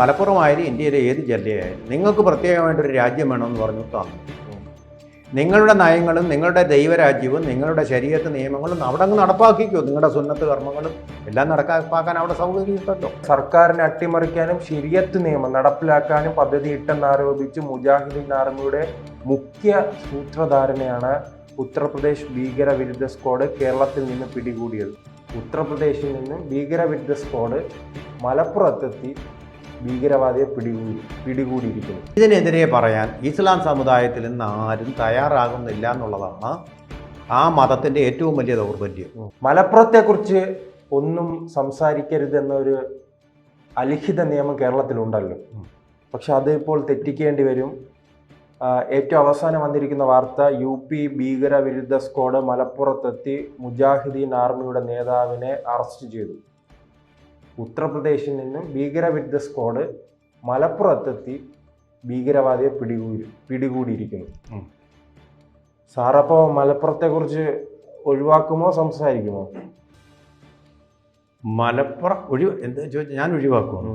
മലപ്പുറമായാലും ഇന്ത്യയിലെ ഏത് ജില്ലയായാലും നിങ്ങൾക്ക് പ്രത്യേകമായിട്ടൊരു രാജ്യം വേണമെന്ന് പറഞ്ഞു തന്നു നിങ്ങളുടെ നയങ്ങളും നിങ്ങളുടെ ദൈവരാജ്യവും നിങ്ങളുടെ ശരീരത്തെ നിയമങ്ങളും അവിടെ അങ്ങ് നടപ്പാക്കിക്കോ. നിങ്ങളുടെ സുന്നത്ത് കർമ്മങ്ങളും എല്ലാം നടപ്പാക്കാൻ അവിടെ സൗകര്യം ഉണ്ടല്ലോ. സർക്കാരിനെ അട്ടിമറിക്കാനും ശരിയത്ത് നിയമം നടപ്പിലാക്കാനും പദ്ധതി ഇട്ടെന്നാരോപിച്ച് മുജാഹിദീൻ ആർമിയുടെ മുഖ്യ സൂത്രധാരനെയാണ് ഉത്തർപ്രദേശ് ഭീകരവിരുദ്ധ സ്ക്വാഡ് കേരളത്തിൽ നിന്ന് പിടികൂടിയത്. ഉത്തർപ്രദേശിൽ നിന്ന് ഭീകരവിരുദ്ധ സ്ക്വാഡ് മലപ്പുറത്തെത്തി ഭീകരവാദിയെ പിടികൂടി പിടികൂടിയിരിക്കുന്നു. ഇതിനെതിരെ പറയാൻ ഇസ്ലാം സമുദായത്തിൽ നിന്ന് ആരും തയ്യാറാകുന്നില്ല എന്നുള്ളതാണ് ആ മതത്തിന്റെ ഏറ്റവും വലിയ ദൗർബല്യം. മലപ്പുറത്തെക്കുറിച്ച് ഒന്നും സംസാരിക്കരുത് എന്നൊരു അലിഖിത നിയമം കേരളത്തിലുണ്ടല്ലോ. പക്ഷെ അത് ഇപ്പോൾ തെറ്റിക്കേണ്ടി വരും. ഏറ്റവും അവസാനം വന്നിരിക്കുന്ന വാർത്ത യു പി ഭീകരവിരുദ്ധ സ്ക്വാഡ് മലപ്പുറത്തെത്തി മുജാഹിദീൻ ആർമിയുടെ നേതാവിനെ അറസ്റ്റ് ചെയ്തു. ഉത്തർപ്രദേശിൽ നിന്നും ഭീകരവിരുദ്ധ സ്ക്വാഡ് മലപ്പുറത്തെത്തി ഭീകരവാദിയെ പിടികൂടി പിടികൂടിയിരിക്കുന്നു. സാറപ്പോ സാറപ്പോൾ മലപ്പുറത്തെക്കുറിച്ച് ഒഴിവാക്കുമോ? സംസാരിക്കുമോ? മലപ്പുറം ഒഴി എന്താ ചോദിച്ചാൽ ഞാൻ ഒഴിവാക്കും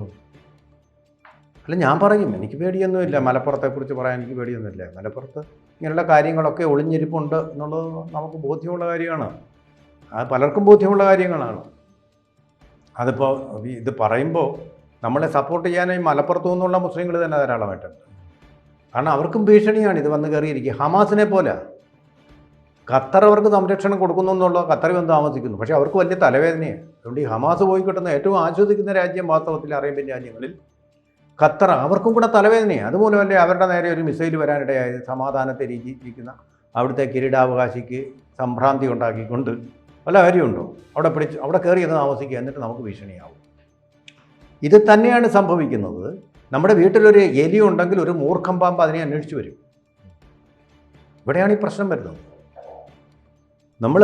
അല്ല ഞാൻ പറയും. എനിക്ക് പേടിയൊന്നുമില്ല. മലപ്പുറത്തെക്കുറിച്ച് പറയാൻ എനിക്ക് പേടിയൊന്നുമില്ല. മലപ്പുറത്ത് ഇങ്ങനെയുള്ള കാര്യങ്ങളൊക്കെ ഒളിഞ്ഞിരിപ്പുണ്ട് എന്നുള്ളത് നമുക്ക് ബോധ്യമുള്ള കാര്യമാണ്. അത് പലർക്കും ബോധ്യമുള്ള കാര്യങ്ങളാണ്. അതിപ്പോൾ ഇത് പറയുമ്പോൾ നമ്മളെ സപ്പോർട്ട് ചെയ്യാനായി മലപ്പുറത്തു നിന്നുള്ള മുസ്ലിങ്ങൾ തന്നെ ധാരാളമായിട്ടുണ്ട്. കാരണം അവർക്കും ഭീഷണിയാണ് ഇത് വന്ന് കയറിയിരിക്കുക. ഹമാസിനെ പോലെ. ഖത്തർ അവർക്ക് സംരക്ഷണം കൊടുക്കുന്നു എന്നുള്ള ഖത്തർ വന്ന് താമസിക്കുന്നു. പക്ഷേ അവർക്ക് വലിയ തലവേദനയാണ്. അതുകൊണ്ട് ഈ ഹമാസ് പോയി കിട്ടുന്ന ഏറ്റവും ആശ്വസിക്കുന്ന രാജ്യം വാസ്തവത്തിൽ അറേബ്യൻ രാജ്യങ്ങളിൽ ഖത്തർ അവർക്കും കൂടെ തലവേദനയാണ്. അതുമൂലമല്ലേ അവരുടെ നേരെ ഒരു മിസൈൽ വരാനിടയായത്. സമാധാനത്തെ രീതിയിരിക്കുന്ന അവിടുത്തെ കിരീടാവകാശിക്ക് സംഭ്രാന്തി ഉണ്ടാക്കിക്കൊണ്ട് വല്ല കാര്യമുണ്ടോ? അവിടെ പിടിച്ച് അവിടെ കയറി അങ്ങ് താമസിക്കുക എന്നിട്ട് നമുക്ക് ഭീഷണിയാവും. ഇത് തന്നെയാണ് സംഭവിക്കുന്നത്. നമ്മുടെ വീട്ടിലൊരു എലി ഉണ്ടെങ്കിൽ ഒരു മൂർഖം പാമ്പ് അതിനെ അന്വേഷിച്ച് വരും. ഇവിടെയാണ് ഈ പ്രശ്നം വരുന്നത്. നമ്മൾ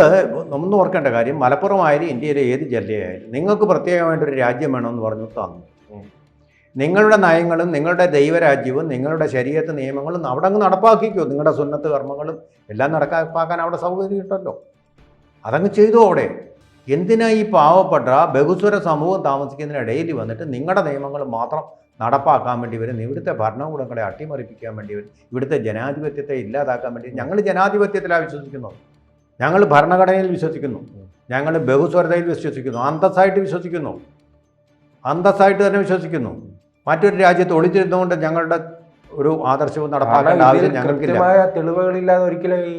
ഒന്നും ഓർക്കേണ്ട കാര്യം മലപ്പുറമായാലും ഇന്ത്യയിലെ ഏത് ജില്ലയായാലും നിങ്ങൾക്ക് പ്രത്യേകമായിട്ട് ഒരു രാജ്യം വേണമെന്ന് പറഞ്ഞു തന്നു. നിങ്ങളുടെ നയങ്ങളും നിങ്ങളുടെ ദൈവരാജ്യവും നിങ്ങളുടെ ശരീരത്തെ നിയമങ്ങളും അവിടെ അങ്ങ് നടപ്പാക്കിക്കോ. നിങ്ങളുടെ സുന്നത്ത് കർമ്മങ്ങളും എല്ലാം നടപ്പാക്കാൻ അവിടെ സൗകര്യം ഉണ്ടല്ലോ. അതങ്ങ് ചെയ്തു അവിടെ. എന്തിനാ ഈ പാവപ്പെട്ട ബഹുസ്വര സമൂഹം താമസിക്കുന്നതിനിടയിൽ വന്നിട്ട് നിങ്ങളുടെ നിയമങ്ങൾ മാത്രം നടപ്പാക്കാൻ വേണ്ടി വരും? ഇവിടുത്തെ ഭരണകൂടങ്ങളെ അട്ടിമറിപ്പിക്കാൻ വേണ്ടി വരും. ഇവിടുത്തെ ജനാധിപത്യത്തെ ഇല്ലാതാക്കാൻ വേണ്ടി ഞങ്ങൾ ജനാധിപത്യത്തിലാണ് വിശ്വസിക്കുന്നത് ഞങ്ങൾ ഭരണഘടനയിൽ വിശ്വസിക്കുന്നു. ഞങ്ങൾ ബഹുസ്വരതയിൽ വിശ്വസിക്കുന്നു. അന്തസ്സായിട്ട് വിശ്വസിക്കുന്നു. അന്തസ്സായിട്ട് തന്നെ വിശ്വസിക്കുന്നു. മറ്റൊരു രാജ്യത്ത് ഒളിച്ചിരുന്നുകൊണ്ട് ഞങ്ങളുടെ ഒരു ആദർശവും നടപ്പാക്കേണ്ട ആവശ്യം ഞങ്ങൾക്കില്ല. തെളിവുകളില്ലാതെ ഒരിക്കലും ഈ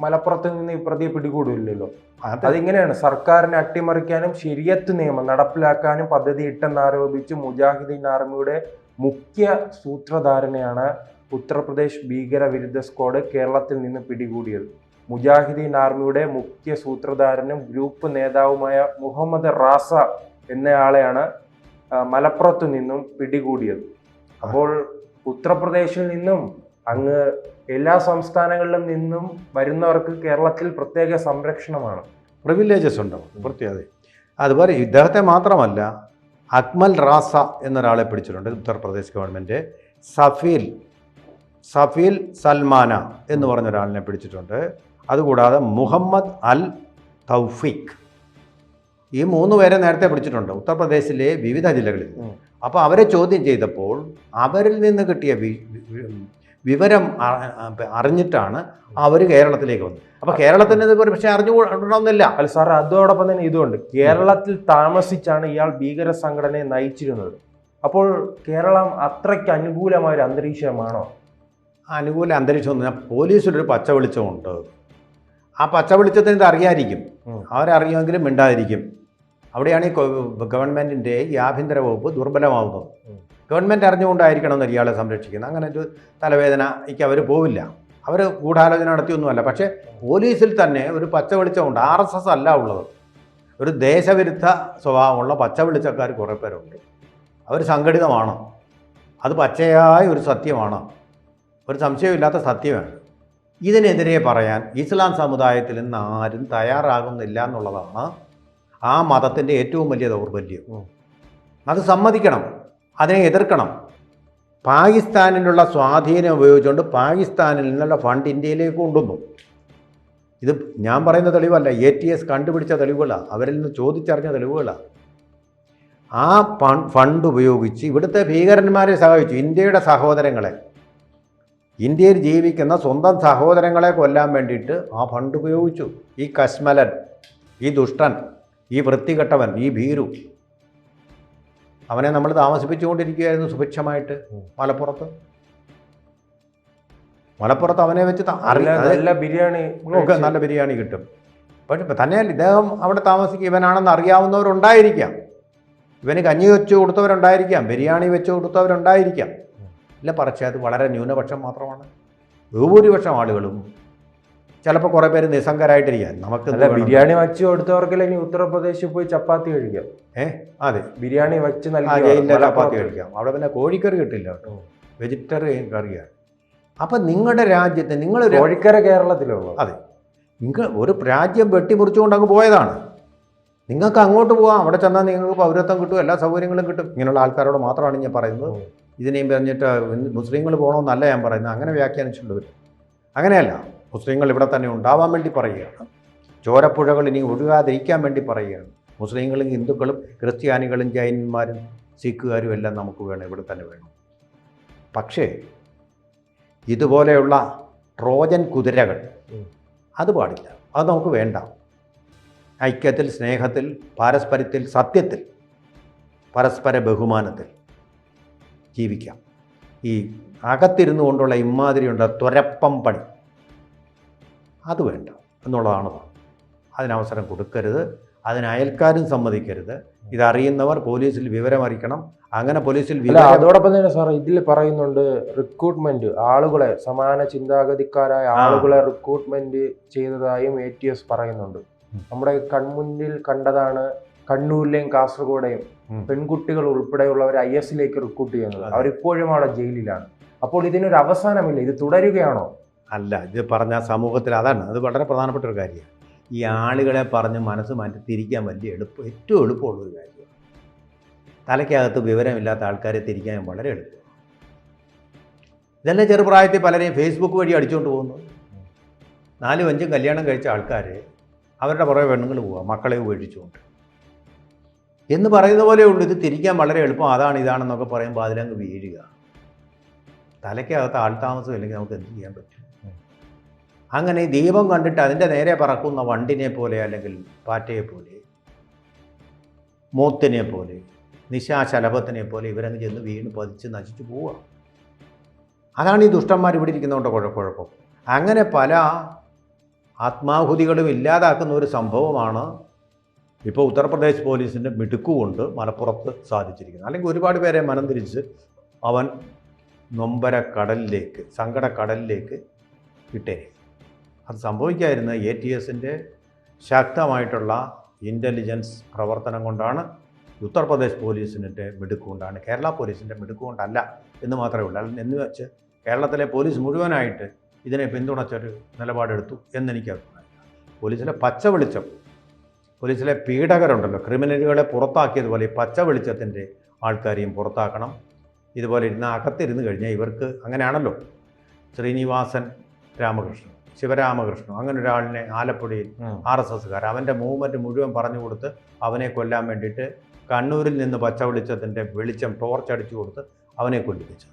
മലപ്പുറത്ത് നിന്ന് ഈ പ്രതിയെ പിടികൂടില്ലല്ലോ. അത്. അതിങ്ങനെയാണ്. സർക്കാരിനെ അട്ടിമറിക്കാനും ശരിയത്ത് നിയമം നടപ്പിലാക്കാനും പദ്ധതി ഇട്ടെന്നാരോപിച്ച് മുജാഹിദ്ദീൻ ആർമിയുടെ മുഖ്യ സൂത്രധാരനെയാണ് ഉത്തർപ്രദേശ് ഭീകരവിരുദ്ധ സ്ക്വാഡ് കേരളത്തിൽ നിന്ന് പിടികൂടിയത്. മുജാഹിദ്ദീൻ ആർമിയുടെ മുഖ്യ സൂത്രധാരനും ഗ്രൂപ്പ് നേതാവുമായ മുഹമ്മദ് റാസ എന്നയാളെയാണ് മലപ്പുറത്തു നിന്നും പിടികൂടിയത്. അപ്പോൾ ഉത്തർപ്രദേശിൽ നിന്നും അങ്ങ് എല്ലാ സംസ്ഥാനങ്ങളിലും നിന്നും വരുന്നവർക്ക് കേരളത്തിൽ പ്രത്യേക സംരക്ഷണമാണ്. പ്രിവിലേജസ് ഉണ്ടാവും പ്രത്യേകത അതുപോലെ ഇദ്ദേഹത്തെ മാത്രമല്ല അക്മൽ റാസ എന്നൊരാളെ പിടിച്ചിട്ടുണ്ട് ഉത്തർപ്രദേശ് ഗവൺമെന്റ് സഫീൽ സഫീൽ സൽമാന എന്ന് പറഞ്ഞ ഒരാളിനെ പിടിച്ചിട്ടുണ്ട്. അതുകൂടാതെ മുഹമ്മദ് അൽ തൗഫീഖ്. ഈ മൂന്ന് പേരെ നേരത്തെ പിടിച്ചിട്ടുണ്ട് ഉത്തർപ്രദേശിലെ വിവിധ ജില്ലകളിൽ. അപ്പോൾ അവരെ ചോദ്യം ചെയ്തപ്പോൾ അവരിൽ നിന്ന് കിട്ടിയ വിവരം അറിഞ്ഞിട്ടാണ് അവർ കേരളത്തിലേക്ക് വന്നത്. അപ്പോൾ കേരളത്തിന് ഇത് ഒരു പക്ഷേ അറിഞ്ഞുകൊള്ളണമെന്നില്ല അല്ല സാർ അതോടൊപ്പം തന്നെ ഇതുകൊണ്ട് കേരളത്തിൽ താമസിച്ചാണ് ഇയാൾ ഭീകര സംഘടനയെ നയിച്ചിരുന്നത്. അപ്പോൾ കേരളം അത്രയ്ക്ക് അനുകൂലമായ ഒരു അന്തരീക്ഷമാണോ? അനുകൂല അന്തരീക്ഷം എന്ന് പറഞ്ഞാൽ പോലീസിലൊരു പച്ച വെളിച്ചമുണ്ട് ആ പച്ച വെളിച്ചത്തിന് ഇത് അറിയാതിരിക്കും. അവരറിയുമെങ്കിലും മിണ്ടാതിരിക്കും. അവിടെയാണ് ഈ ഗവൺമെന്റിന്റെ ഈ ആഭ്യന്തര വകുപ്പ് ദുർബലമാവുന്നത്. ഉം. ഗവൺമെന്റ് അറിഞ്ഞുകൊണ്ടായിരിക്കണം എന്ന് ഇയാളെ സംരക്ഷിക്കുന്നത്. അങ്ങനെ ഒരു തലവേദനയ്ക്ക് അവർ പോവില്ല. അവർ ഗൂഢാലോചന നടത്തിയൊന്നുമല്ല. പക്ഷേ പോലീസിൽ തന്നെ ഒരു പച്ച വെളിച്ചമുണ്ട് ആർ എസ് എസ് അല്ല ഉള്ളത്. ഒരു ദേശവിരുദ്ധ സ്വഭാവമുള്ള പച്ച വെളിച്ചക്കാർ കുറേ പേരുണ്ട്. അവർ സംഘടിതമാണ്. അത് പച്ചയായ ഒരു സത്യമാണ്. ഒരു സംശയമില്ലാത്ത സത്യമാണ്. ഇതിനെതിരെ പറയാൻ ഇസ്ലാം സമുദായത്തിൽ നിന്ന് ആരും തയ്യാറാകുന്നില്ല എന്നുള്ളതാണ് ആ മതത്തിന്റെ ഏറ്റവും വലിയ ദൗർബല്യം. അത് സമ്മതിക്കണം. അതിനെ എതിർക്കണം. പാകിസ്ഥാനിലുള്ള സ്വാധീനം ഉപയോഗിച്ചുകൊണ്ട് പാകിസ്ഥാനിൽ നിന്നുള്ള ഫണ്ട് ഇന്ത്യയിലേക്ക് കൊണ്ടുവന്നു. ഇത് ഞാൻ പറയുന്ന തെളിവല്ല എ ടി എസ് കണ്ടുപിടിച്ച തെളിവുകളാണ് അവരിൽ നിന്ന് ചോദിച്ചറിഞ്ഞ തെളിവുകളാണ് ആ ഫണ്ട് ഉപയോഗിച്ച് ഇവിടുത്തെ ഭീകരന്മാരെ സഹായിച്ചു ഇന്ത്യയുടെ സഹോദരങ്ങളെ. ഇന്ത്യയിൽ ജീവിക്കുന്ന സ്വന്തം സഹോദരങ്ങളെ കൊല്ലാൻ വേണ്ടിയിട്ട് ആ ഫണ്ട് ഉപയോഗിച്ചു. ഈ കശ്മലൻ ഈ ദുഷ്ടൻ ഈ വൃത്തികെട്ടവൻ ഈ ഭീരു. അവനെ നമ്മൾ താമസിപ്പിച്ചുകൊണ്ടിരിക്കുകയായിരുന്നു സുഭിക്ഷമായിട്ട് മലപ്പുറത്ത്. മലപ്പുറത്ത് അവനെ വെച്ച് നല്ല ബിരിയാണി ഒക്കെ നല്ല ബിരിയാണി കിട്ടും. പക്ഷെ തന്നെയല്ല ഇദ്ദേഹം അവിടെ താമസിക്കുക ഇവനാണെന്ന് അറിയാവുന്നവരുണ്ടായിരിക്കാം. ഇവന് കഞ്ഞി വെച്ച് കൊടുത്തവരുണ്ടായിരിക്കാം ബിരിയാണി വെച്ച് കൊടുത്തവരുണ്ടായിരിക്കാം. ഇല്ല പക്ഷേ അത് വളരെ ന്യൂനപക്ഷം മാത്രമാണ്. ഭൂരിപക്ഷം ആളുകളും ചിലപ്പോൾ കുറേ പേര് നിസ്സംഗരായിട്ടിരിക്കാം. നമുക്ക് അല്ല ബിരിയാണി വെച്ച് കൊടുത്തവർക്കല്ലേ ഇനി ഉത്തർപ്രദേശിൽ പോയി ചപ്പാത്തി കഴിക്കാം? ഏ? അതെ. ബിരിയാണി വെച്ച് നല്ല നൽകി ചപ്പാത്തി കഴിക്കാം. അവിടെ പിന്നെ കോഴിക്കറി കിട്ടില്ല കേട്ടോ. വെജിറ്റേറിയൻ കറിയാണ് അപ്പം നിങ്ങളുടെ രാജ്യത്ത് നിങ്ങൾ കോഴിക്കര കേരളത്തിലുള്ളൂ അതെ. നിങ്ങൾ ഒരു രാജ്യം വെട്ടിമുറിച്ചുകൊണ്ട് അങ്ങ് പോയതാണ്. നിങ്ങൾക്ക് അങ്ങോട്ട് പോകാം അവിടെ ചെന്നാൽ നിങ്ങൾക്ക് പൗരത്വം കിട്ടും. എല്ലാ സൗകര്യങ്ങളും കിട്ടും. ഇങ്ങനെയുള്ള ആൾക്കാരോട് മാത്രമാണ് ഞാൻ പറയുന്നത്. ഇതിനെയും പറഞ്ഞിട്ട് മുസ്ലിങ്ങൾ പോകണമെന്നല്ല ഞാൻ പറയുന്നത്. അങ്ങനെ വ്യാഖ്യാനിച്ചിട്ടുള്ളവർ അങ്ങനെയല്ല. മുസ്ലിങ്ങൾ ഇവിടെ തന്നെ ഉണ്ടാവാൻ വേണ്ടി പറയുകയാണ്. ചോരപ്പുഴകൾ ഇനി ഒഴുകാതിരിക്കാൻ വേണ്ടി പറയുകയാണ്. മുസ്ലിങ്ങളും ഹിന്ദുക്കളും ക്രിസ്ത്യാനികളും ജൈനന്മാരും സിഖുകാരും എല്ലാം നമുക്ക് വേണം ഇവിടെ തന്നെ വേണം. പക്ഷേ ഇതുപോലെയുള്ള ട്രോജൻ കുതിരകൾ. അത് പാടില്ല. അത് നമുക്ക് വേണ്ട. ഐക്യത്തിൽ സ്നേഹത്തിൽ പാരസ്പര്യത്തിൽ സത്യത്തിൽ പരസ്പര ബഹുമാനത്തിൽ ജീവിക്കാം. ഈ അകത്തിരുന്നു കൊണ്ടുള്ള ഇമ്മാതിരിയുണ്ട് തുരപ്പം പണി അത് വേണ്ട എന്നുള്ളതാണ്. അതിനവസരം കൊടുക്കരുത് അതിന് അയൽക്കാരും സമ്മതിക്കരുത്. ഇതറിയുന്നവർ പോലീസിൽ വിവരം അറിയിക്കണം അങ്ങനെ പോലീസിൽ അതോടൊപ്പം തന്നെ സാർ ഇതിൽ പറയുന്നുണ്ട് റിക്രൂട്ട്മെന്റ് ആളുകളെ സമാന ചിന്താഗതിക്കാരായ. ആളുകളെ റിക്രൂട്ട്മെന്റ് ചെയ്തതായും എ ടി എസ് പറയുന്നുണ്ട്. നമ്മുടെ കൺമുന്നിൽ കണ്ടതാണ് കണ്ണൂരിലെയും കാസർഗോഡെയും പെൺകുട്ടികൾ ഉൾപ്പെടെയുള്ളവർ ഐ എസിലേക്ക് റിക്രൂട്ട് ചെയ്യുന്നത്. അവരിപ്പോഴും അവിടെ ജയിലിലാണ്. അപ്പോൾ ഇതിനൊരു അവസാനമില്ല. ഇത് തുടരുകയാണോ? അല്ല ഇത് പറഞ്ഞ സമൂഹത്തിൽ അതാണ്. അത് വളരെ പ്രധാനപ്പെട്ട ഒരു കാര്യമാണ്. ഈ ആളുകളെ പറഞ്ഞ് മനസ്സ് മാറ്റി തിരിക്കാൻ വലിയ എളുപ്പം ഏറ്റവും എളുപ്പമുള്ളൊരു കാര്യമാണ്. തലയ്ക്കകത്ത് വിവരമില്ലാത്ത ആൾക്കാരെ തിരിക്കാൻ വളരെ എളുപ്പം. ഇതെല്ലാം ചെറുപ്രായത്തിൽ പലരെയും ഫേസ്ബുക്ക് വഴി അടിച്ചുകൊണ്ട് പോകുന്നു. നാലും അഞ്ചും കല്യാണം കഴിച്ച ആൾക്കാർ അവരുടെ പുറകെ പെണ്ണുങ്ങൾ പോവുക മക്കളെ ഉപേക്ഷിച്ചുകൊണ്ട് എന്ന് പറയുന്ന പോലെ ഉള്ളൂ ഇത് തിരിക്കാൻ വളരെ എളുപ്പം അതാണ് ഇതാണെന്നൊക്കെ പറയുമ്പോൾ അതിലങ്ങ് വീഴുക. തലയ്ക്കകത്ത് ആൾതാമസം ഇല്ലെങ്കിൽ നമുക്ക് എന്ത് ചെയ്യാൻ പറ്റും? അങ്ങനെ ദീപം കണ്ടിട്ട് അതിന്റെ നേരെ പറക്കുന്ന വണ്ടിനെ പോലെ അല്ലെങ്കിൽ പാറ്റയെ പോലെ മൂത്തിനെ പോലെ നിശാശലഭത്തിനെ പോലെ ഇവരങ്ങ് ചെന്ന് വീണ് പതിച്ച് നശിച്ചു പോവുക അതാണ് ഈ ദുഷ്ടന്മാർ ഇവിടെ ഇരിക്കുന്നതുകൊണ്ട് കുഴപ്പക്കുഴപ്പം കുഴപ്പം. അങ്ങനെ പല ആത്മാഹുതികളും ഇല്ലാതാക്കുന്ന ഒരു സംഭവമാണ് ഇപ്പോൾ ഉത്തർപ്രദേശ് പോലീസിന്റെ മിടുക്കുകൊണ്ട് മലപ്പുറത്ത് സാധിച്ചിരിക്കുന്നത്. അല്ലെങ്കിൽ ഒരുപാട് പേരെ മനം തിരിച്ച് അവൻ നൊമ്പര കടലിലേക്ക് സങ്കട കടലിലേക്ക് ഇട്ടേ അത് സംഭവിക്കാതിരുന്ന എ ടി എസിന്റെ ശക്തമായിട്ടുള്ള ഇന്റലിജൻസ് പ്രവർത്തനം കൊണ്ടാണ് ഉത്തർപ്രദേശ് പോലീസിന്റെ മിടുക്കുകൊണ്ടാണ് കേരള പോലീസിന്റെ മിടുക്കുകൊണ്ടല്ല എന്ന് മാത്രമേ ഉള്ളൂ. എന്ന് വെച്ച് കേരളത്തിലെ പോലീസ് മുഴുവനായിട്ട് ഇതിനെ പിന്തുണച്ചൊരു നിലപാടെടുത്തു എന്നെനിക്ക് അഭിപ്രായം പോലീസിലെ പച്ച വെളിച്ചം പോലീസിലെ പീഡകരുണ്ടല്ലോ ക്രിമിനലുകളെ പുറത്താക്കിയതുപോലെ ഈ പച്ച വെളിച്ചത്തിന്റെ ആൾക്കാരെയും പുറത്താക്കണം. ഇതുപോലെ ഇരുന്ന് അകത്തിരുന്ന് കഴിഞ്ഞാൽ ഇവർക്ക് അങ്ങനെയാണല്ലോ. ശ്രീനിവാസൻ രാമകൃഷ്ണൻ. ശിവരാമകൃഷ്ണൻ അങ്ങനെ ഒരാളിനെ ആലപ്പുഴയിൽ ആർ എസ് എസ്സുകാർ അവന്റെ മൂവ്മെന്റ് മുഴുവൻ പറഞ്ഞു കൊടുത്ത് അവനെ കൊല്ലാൻ വേണ്ടിയിട്ട് കണ്ണൂരിൽ നിന്ന് പച്ച വെളിച്ചത്തിന്റെ വെളിച്ചം ടോർച്ച് അടിച്ചു കൊടുത്ത് അവനെ കൊല്ലിപ്പിച്ചു.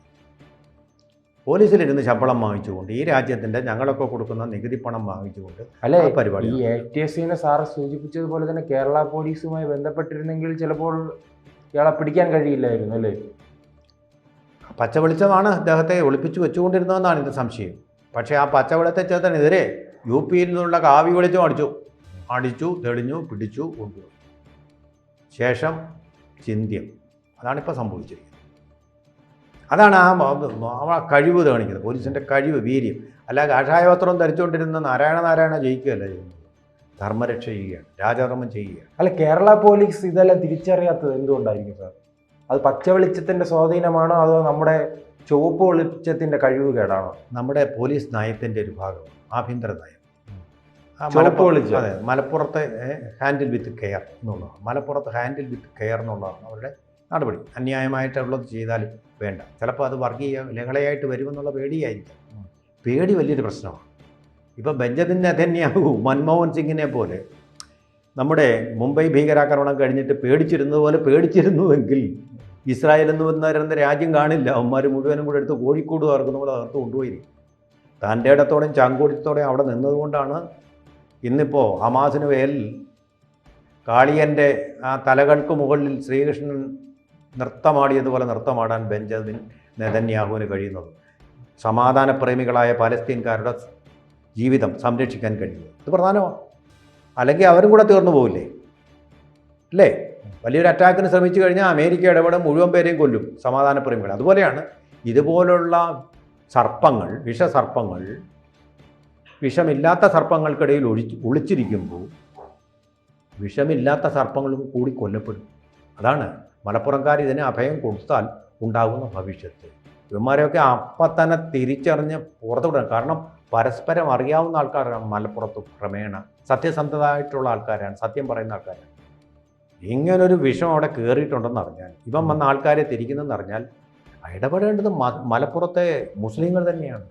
പോലീസിലിരുന്ന് ശമ്പളം വാങ്ങിച്ചുകൊണ്ട് ഈ രാജ്യത്തിന്റെ ഞങ്ങളൊക്കെ കൊടുക്കുന്ന നികുതി പണം വാങ്ങിച്ചുകൊണ്ട് അല്ലെ പരിപാടി ഈ എ ടി എസ് സിനെ സാറ് സൂചിപ്പിച്ചതുപോലെ തന്നെ കേരള പോലീസുമായി ബന്ധപ്പെട്ടിരുന്നെങ്കിൽ ചിലപ്പോൾ ഇയാളെ പിടിക്കാൻ കഴിയില്ലായിരുന്നു അല്ലേ? പച്ച വെളിച്ചമാണ് അദ്ദേഹത്തെ ഒളിപ്പിച്ചു വെച്ചുകൊണ്ടിരുന്നതെന്നാണ് എന്റെ സംശയം. പക്ഷേ ആ പച്ചവെള്ളത്തെ ചേർത്തനെതിരെ യു പിയിൽ നിന്നുള്ള കാവി വെളിച്ചം അടിച്ചു. അടിച്ചു തെളിഞ്ഞു പിടിച്ചു കൊണ്ടുപോയി ശേഷം ചിന്ത്യം. അതാണിപ്പോൾ സംഭവിച്ചിരിക്കുന്നത്. അതാണ് ആ കഴിവ് കാണിക്കുന്നത്. പോലീസിന്റെ കഴിവ് വീര്യം. അല്ല കാഷായ വസ്ത്രം ധരിച്ചുകൊണ്ടിരുന്ന നാരായണ നാരായണ ജയിക്കുകയല്ല ചെയ്യുന്നത്. ധർമ്മരക്ഷ ചെയ്യുകയാണ്. രാജധർമ്മം ചെയ്യുകയാണ്. അല്ല കേരള പോലീസ് ഇതെല്ലാം തിരിച്ചറിയാത്തത് എന്തുകൊണ്ടായിരിക്കും സാർ? അത് പച്ച വെളിച്ചത്തിന്റെ സ്വാധീനമാണോ അതോ നമ്മുടെ ചുവപ്പ് വെളിച്ചത്തിന്റെ കഴിവ് കേടാണോ? നമ്മുടെ പോലീസ് നയത്തിന്റെ ഒരു ഭാഗം ആഭ്യന്തര നയം. ആ ചുവപ്പ് വെളിച്ചം. അതെ മലപ്പുറത്തെ ഹാൻഡിൽ വിത്ത് കെയർ എന്നുള്ളതാണ്. മലപ്പുറത്ത് ഹാൻഡിൽ വിത്ത് കെയർ എന്നുള്ളതാണ് അവരുടെ നടപടി. അന്യായമായിട്ടുള്ളത് ചെയ്താൽ വേണ്ട. ചിലപ്പോൾ അത് വർഗീയ ലഹളയായിട്ട് വരുമെന്നുള്ള പേടിയായിരിക്കും. പേടി വലിയൊരു പ്രശ്നമാണ്. ഇപ്പോൾ ബെഞ്ചമിൻ നെതന്യാഹു മൻമോഹൻ സിംഗിനെ പോലെ നമ്മുടെ മുംബൈ ഭീകരാക്രമണം കഴിഞ്ഞിട്ട് പേടിച്ചിരുന്നത് പോലെ പേടിച്ചിരുന്നുവെങ്കിൽ ഇസ്രായേൽ എന്ന് പറയുന്ന രാജ്യം കാണില്ല. അവന്മാർ മുഴുവനും കൂടെ എടുത്ത് കോഴിക്കോട് തകർക്കുന്ന പോലെ തകർത്ത് കൊണ്ടുപോയി തന്റെ ഇടത്തോടെയും ചാങ്കോടിത്തോടെയും അവിടെ നിന്നതുകൊണ്ടാണ് ഇന്നിപ്പോൾ ഹമാസിന് വേലിൽ കാളിയന്റെ ആ തലകൾക്ക് മുകളിൽ ശ്രീകൃഷ്ണൻ നൃത്തമാടിയതുപോലെ നൃത്തമാടാൻ ബെഞ്ചമിൻ നെതന്യാഹുവിന് കഴിയുന്നത്. സമാധാന പ്രേമികളായ പാലസ്തീൻകാരുടെ ജീവിതം സംരക്ഷിക്കാൻ കഴിയുന്നത്. ഇത് പ്രധാനമാണ്. അല്ലെങ്കിൽ അവരും കൂടെ തീർന്നു പോവില്ലേ? അല്ലേ വലിയൊരു അറ്റാക്കിന് ശ്രമിച്ചു കഴിഞ്ഞാൽ അമേരിക്ക ഇടപെടും മുഴുവൻ പേരെയും കൊല്ലും സമാധാന പ്രേമികൾ അതുപോലെയാണ് ഇതുപോലുള്ള സർപ്പങ്ങൾ വിഷസർപ്പങ്ങൾ വിഷമില്ലാത്ത സർപ്പങ്ങൾക്കിടയിൽ ഒഴിച്ച് ഒളിച്ചിരിക്കുമ്പോൾ വിഷമില്ലാത്ത സർപ്പങ്ങളും കൂടി കൊല്ലപ്പെടും. അതാണ് മലപ്പുറംകാർ ഇതിന് അഭയം കൊടുത്താൽ ഉണ്ടാകുന്ന ഭവിഷ്യത്ത്. ഇവന്മാരെയൊക്കെ അപ്പം തന്നെ തിരിച്ചറിഞ്ഞ് പുറത്തു വിടണം. കാരണം പരസ്പരം അറിയാവുന്ന ആൾക്കാരാണ് മലപ്പുറത്ത് ക്രമേണ. സത്യസന്ധതായിട്ടുള്ള ആൾക്കാരാണ് സത്യം പറയുന്ന ആൾക്കാരാണ്. ഇങ്ങനൊരു വിഷം അവിടെ കയറിയിട്ടുണ്ടെന്ന് അറിഞ്ഞാൽ ഇവൻ വന്ന ആൾക്കാരെ തിരിക്കുന്നെന്ന് അറിഞ്ഞാൽ ഇടപെടേണ്ടത് മലപ്പുറത്തെ മുസ്ലിങ്ങൾ തന്നെയാണ്.